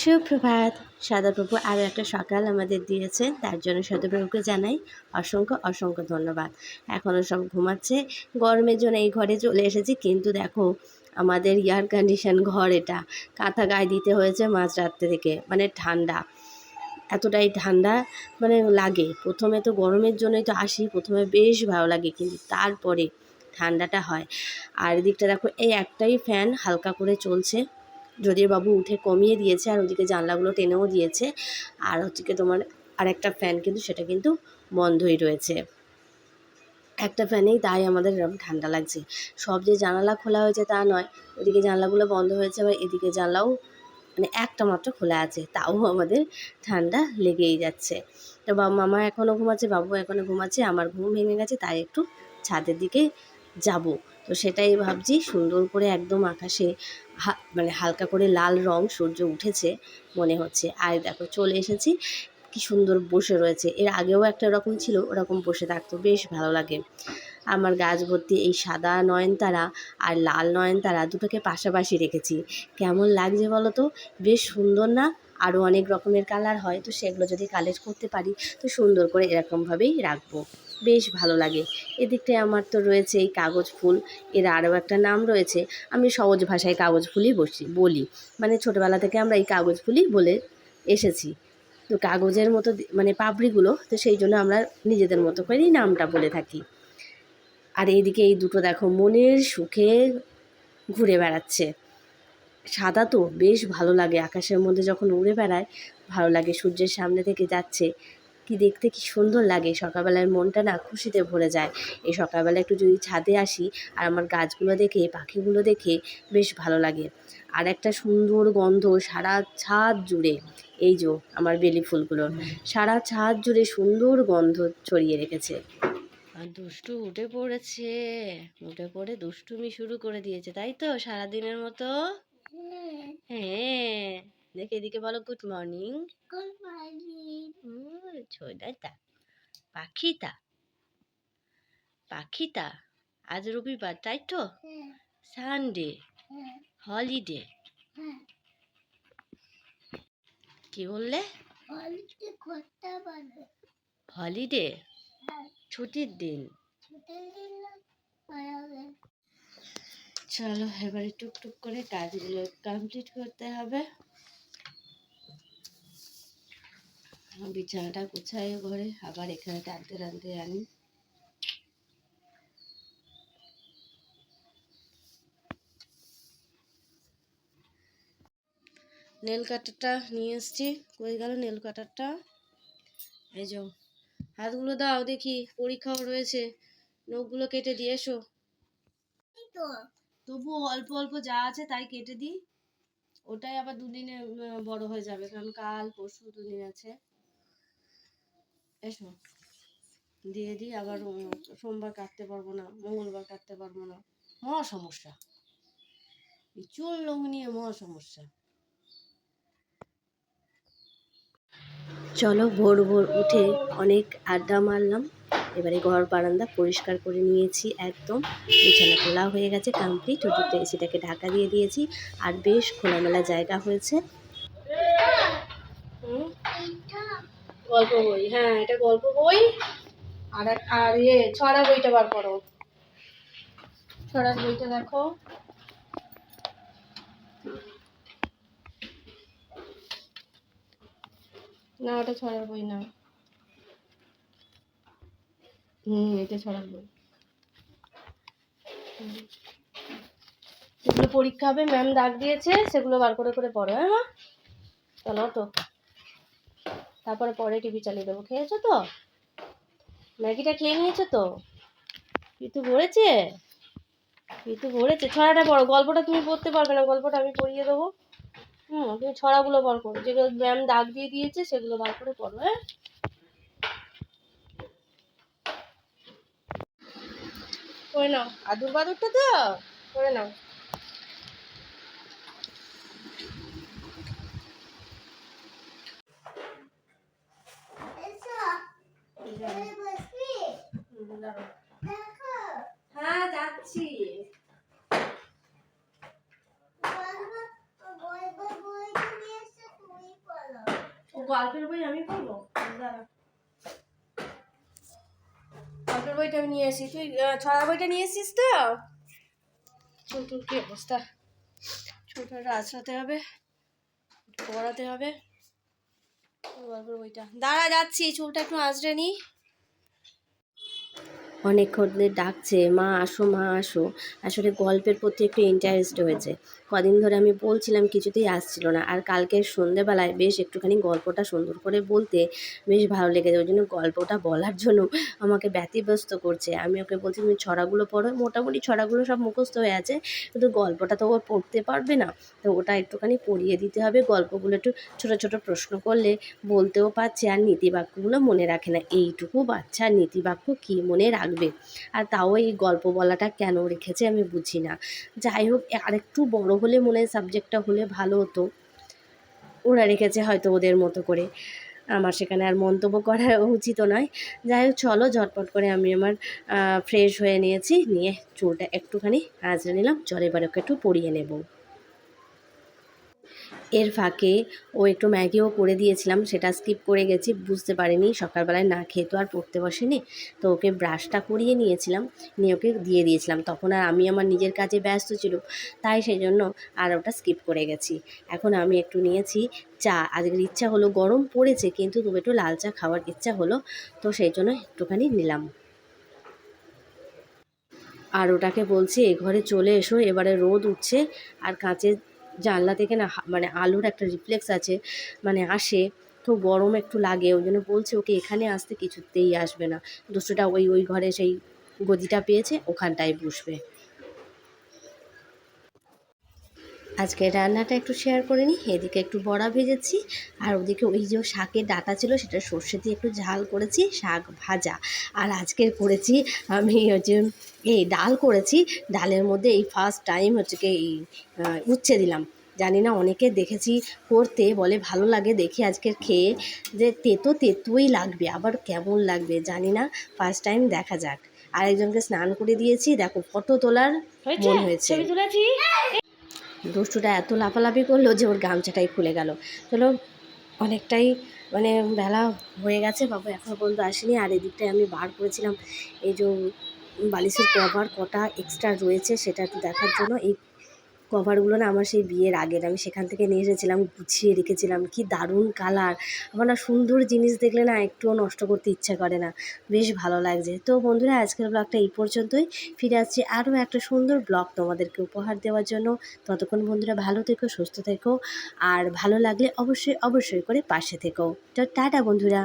সুপ্রভাত। সদাপ্রভু আরও একটা সকাল আমাদের দিয়েছে, তার জন্য সদাপ্রভুকে জানাই অসংখ্য অসংখ্য ধন্যবাদ। এখনও সব ঘুমাচ্ছে, গরমের জন্য এই ঘরে চলে এসেছি, কিন্তু দেখো আমাদের এয়ার কন্ডিশন ঘর এটা। কাঁথা গায়ে দিতে হয়েছে মাঝ রাত্রে থেকে মানে ঠান্ডা। এতটাই ঠান্ডা মানে লাগে। প্রথমে তো গরমের জন্যই তো আসি, প্রথমে বেশ ভালো লাগে, কিন্তু তারপরে ঠান্ডাটা হয়। আর এদিকটা দেখো, এই একটাই ফ্যান হালকা করে চলছে। বাবু উঠে কমিয়ে দিয়েছে আর ওদিকে জানলাগুলো টেনেও দিয়েছে। আর হচ্ছে তোমার আরেকটা ফ্যান কিন্তু সেটা কিন্তু বন্ধই রয়েছে। একটা ফ্যানেই তাই আমাদের এরকম ঠান্ডা লাগছে। সব যে জানালা খোলা হয়েছে তা নয়, ওদিকে জানলাগুলো বন্ধ হয়েছে, আবার এদিকে জানলাও মানে একটা মাত্র খোলা আছে, তাও আমাদের ঠান্ডা লেগেই যাচ্ছে। তো বাবা, মামা এখনও ঘুমাচ্ছে, বাবু এখনও ঘুমাচ্ছে, আমার ঘুম ভেঙে গেছে, তাই একটু ছাদের দিকে যাব। তো সেটাই ভাবছি সুন্দর করে একদম আকাশে মানে হালকা করে লাল রং সূর্য উঠেছে মনে হচ্ছে। আর দেখো চলে এসেছি, কি সুন্দর বসে রয়েছে। এর আগেও একটা রকম ছিল, ওরকম বসে থাকতো, বেশ ভালো লাগে। আমার গাছ ভর্তি এই সাদা নয়নতারা আর লাল নয়নতারা দুটোকে পাশাপাশি রেখেছি। কেমন লাগছে বলো তো? বেশ সুন্দর না? আরও অনেক রকমের কালার হয়, তো সেগুলো যদি কালেক্ট করতে পারি, তো সুন্দর করে এরকমভাবেই রাখব। বেশ ভালো লাগে। এদিকটায় আমার তো রয়েছে এই কাগজ ফুল। এর আরও একটা নাম রয়েছে, আমি সহজ ভাষায় কাগজ ফুলই বসি, বলি। মানে ছোটোবেলা থেকে আমরা এই কাগজ ফুলই বলে এসেছি। তো কাগজের মতো মানে পাপড়িগুলো, তো সেই জন্য আমরা নিজেদের মতো করেই নামটা বলে থাকি। আর এইদিকে এই দুটো দেখো, মনের সুখে ঘুরে বেড়াচ্ছে। সাদা তো, বেশ ভালো লাগে। আকাশের মধ্যে যখন উড়ে বেড়ায়, ভালো লাগে। সূর্যের সামনে থেকে যাচ্ছে। কি দেখতে কি সুন্দর লাগে। সকালবেলার মনটা না খুশিতে ভরে যায়। এই সকালবেলা একটু যদি ছাদে আসি আর আমার গাছগুলো দেখে পাখিগুলো দেখে বেশ ভালো লাগে। আর একটা সুন্দর গন্ধ সারা ছাদ জুড়ে। এই যে আমার বেলি ফুলগুলো। সারা ছাদ জুড়ে সুন্দর গন্ধ ছড়িয়ে রেখেছে। আর দুষ্টু উঠে পড়েছে। উঠে পড়ে দুষ্টুমি শুরু করে দিয়েছে। তাই তো সারাদিনের মতো? হ্যাঁ। দেখে এদিকে বলো গুড মর্নিং ছোদাটা। পাখিটা। পাখিটা আজ রবিবার তাই তো? সানডে হলিডে কি বললে? হলিডে ছুটির দিন। চলো এবারে টুকটুক করে কাজগুলো কমপ্লিট করতে হবে। বিছানাটা গুছাই ঘরে আবার এখানে টানতে টানতে আনি নেল কাটারটা নিয়ে এসছি। কই গেল নেল কাটারটা? এই যাও হাতগুলো দাও দেখি পরীক্ষাও রয়েছে। নখগুলো কেটে দিয়ে এসো। তবু অল্প অল্প যা আছে তাই কেটে দিই। ওটাই আবার দুদিনে বড় হয়ে যাবে কারণ কাল পরশু দুদিন আছে। এসো দিয়ে দিই আবার সোমবার কাটতে পারব না মঙ্গলবার কাটতে পারব না। মহা সমস্যা। এই চুল লোম নিয়ে মহা সমস্যা। চলো ভোর ভোর উঠে অনেক আড্ডা মারলাম। এবারে ঘর বারান্দা পরিষ্কার করে নিয়েছি একদম। বিছানা খোলা হয়ে গেছে কমপ্লিট ওদিকে এসিটাকে ঢাকা দিয়ে দিয়েছি। আর বেশ খোলামেলা জায়গা হয়েছে। হুম? গল্প বই হ্যাঁ এটা গল্প বই আর আর ইয়ে ছড়া বইটা বার করো। ছড়ার বইটা দেখো। না, ওটা ছড়ার বই না। হুম, এটা ছড়ার বই। যেগুলো পরীক্ষা হবে ম্যাম ডাক দিয়েছে, সেগুলো বার করে করে পড়ো হ্যাঁ মা? চলো তো তারপরে পরে টিভি চালিয়ে দেবো। খেয়েছো তো? ম্যাগিটা খেয়ে নিয়েছো তো? পিতু ভরেছে? পিতু ভরেছে। ছড়াটা পড়ো গল্পটা তুমি পড়তে পারবে না, গল্পটা আমি পড়িয়ে দেবো। হুম, তুমি ছড়াগুলো বার করো। যেগুলো ম্যাম দাগ দিয়ে দিয়েছে, সেগুলো বার করে পড়ো হ্যাঁ? করে নাও। আদুর বাদুরটা তো? করে নাও। হ্যাঁ যাচ্ছি। গল্পের বই আমি পড়ব? গল্পের বইটা আমি নিয়ে এসেছি তুই ছড়া বইটা নিয়ে এসেছিস তো? ছোটুর কি অবস্থা? ছোটটা আছড়াতে হবে, পড়াতে হবে। দাঁড়া যাচ্ছি চুলটা একটু আঁচড়ে নি। অনেকক্ষণ ডাকছে, মা, আসো মা, আসো। আসলে গল্পের প্রতি একটু ইন্টারেস্ট হয়েছে। কদিন ধরে আমি বলছিলাম, কিছুতেই আসছিল না। আর কালকে সন্ধেবেলায় বেশ একটুখানি গল্পটা সুন্দর করে বলতে বেশ ভালো লেগেছে। ওই জন্য গল্পটা বলার জন্য আমাকে ব্যতিব্যস্ত করছে। আমি ওকে বলছি, তুমি ছড়াগুলো পড়ো। মোটামুটি ছড়াগুলো সব মুখস্থ হয়ে আছে। কিন্তু গল্পটা তো ও পড়তে পারবে না। তো ওটা একটুখানি পড়িয়ে দিতে হবে। গল্পগুলো একটু ছোট ছোট প্রশ্ন করলে বলতেও পারছে। আর নীতিবাক্যগুলো মনে রাখে না। এইটুকু বাচ্চা নীতিবাক্য কী মনে রাখবে? আর তাও এই গল্প বলাটা কেন রেখেছে আমি বুঝি না। যাই হোক, আরেকটু বড় হলে মনে হয় সাবজেক্টটা হলে ভালো হতো। ওরা রেখেছে হয়তো ওদের মতো করে। আমার সেখানে আর মন্তব্য করা উচিত নয়। যাই হোক, চলো ঝটপট করে আমি আমার ফ্রেশ হয়ে নিয়েছি। নিয়ে চুলটা একটুখানি আঁচড়ে নিলাম। চল এবার ওকে একটু পরিয়ে নেব। এর ফাঁকে ও একটু ম্যাগিও করে দিয়েছিলাম, সেটা স্কিপ করে গেছি, বুঝতে পারিনি, সকালবেলায় না খেয়ে তো আর পড়তে বসেনি। তো ওকে ব্রাশটা করিয়ে নিয়েছিলাম, নিয়ে ওকে দিয়ে দিয়েছিলাম। তখন আর আমি আমার নিজের কাজে ব্যস্ত ছিল, তাই সেই জন্য আর ওটা স্কিপ করে গেছি। এখন আমি একটু নিয়েছি চা, আজকের ইচ্ছা হলো গরম পড়েছে, কিন্তু তবু একটু লাল চা খাওয়ার ইচ্ছা হলো, তো সেই জন্য একটুখানি নিলাম। আর ওটাকে বলছি, এ ঘরে চলে এসো, এবারে রোদ উঠছে, আর কাঁচের জানলা থেকে না মানে আলোর একটা রিফ্লেক্স আছে মানে আসে, তো গরম একটু লাগে, ওই জন্য বলছে ওকে এখানে আসতে কিছুতেই আসবে না। দুশোটা ওই ওই ঘরে সেই গদিটা পেয়েছে, ওখানটায় বসবে। আজকে রান্নাটা একটু শেয়ার করে নিই। এদিকে একটু বড়া ভেজেছি আর ওদিকে ওই যে শাকের ডাটা ছিল সেটা সর্ষে দিয়ে একটু ঝাল করেছি শাক ভাজা। আর আজকের করেছি আমি হচ্ছে এই ডাল করেছি ডালের মধ্যে এই ফার্স্ট টাইম হচ্ছে কি এই উচ্ছে দিলাম। জানি না অনেকে দেখেছি করতে বলে ভালো লাগে দেখি আজকের খেয়ে যে তেতো তেতোই লাগবে আবার কেমন লাগবে জানি না ফার্স্ট টাইম দেখা যাক। আরেকজনকে স্নান করে দিয়েছি দেখো ফটো তোলার মন হয়েছে। তুলেছি? দুষ্টুটা এত লাফালাফি করল যে ওর গামছাটাই খুলে গেল। চলো, অনেকটাই মানে বেলা হয়ে গেছে, বাবু এখনও পর্যন্ত আসেনি। আর এদিকটায় আমি বার করেছিলাম, এই যে বালিশের কভার কটা এক্সট্রা রয়েছে সেটা একটু দেখার জন্য। এই কভারগুলো না আমার সেই বিয়ের আগের, আমি সেখান থেকে নিয়ে এসেছিলাম, গুছিয়ে রেখেছিলাম। কি দারুণ কালার আমার না সুন্দর জিনিস দেখলে না একটুও নষ্ট করতে ইচ্ছা করে না। বেশ ভালো লাগছে। তো বন্ধুরা, আজকের ব্লগটা এই পর্যন্তই। ফিরে আসছি আরও একটা সুন্দর ব্লগ তোমাদেরকে উপহার দেওয়ার জন্য। ততক্ষণ বন্ধুরা, ভালো থেকো, সুস্থ থেকো। আর ভালো লাগলে অবশ্যই অবশ্যই করে পাশে থেকো। তো টাটা বন্ধুরা!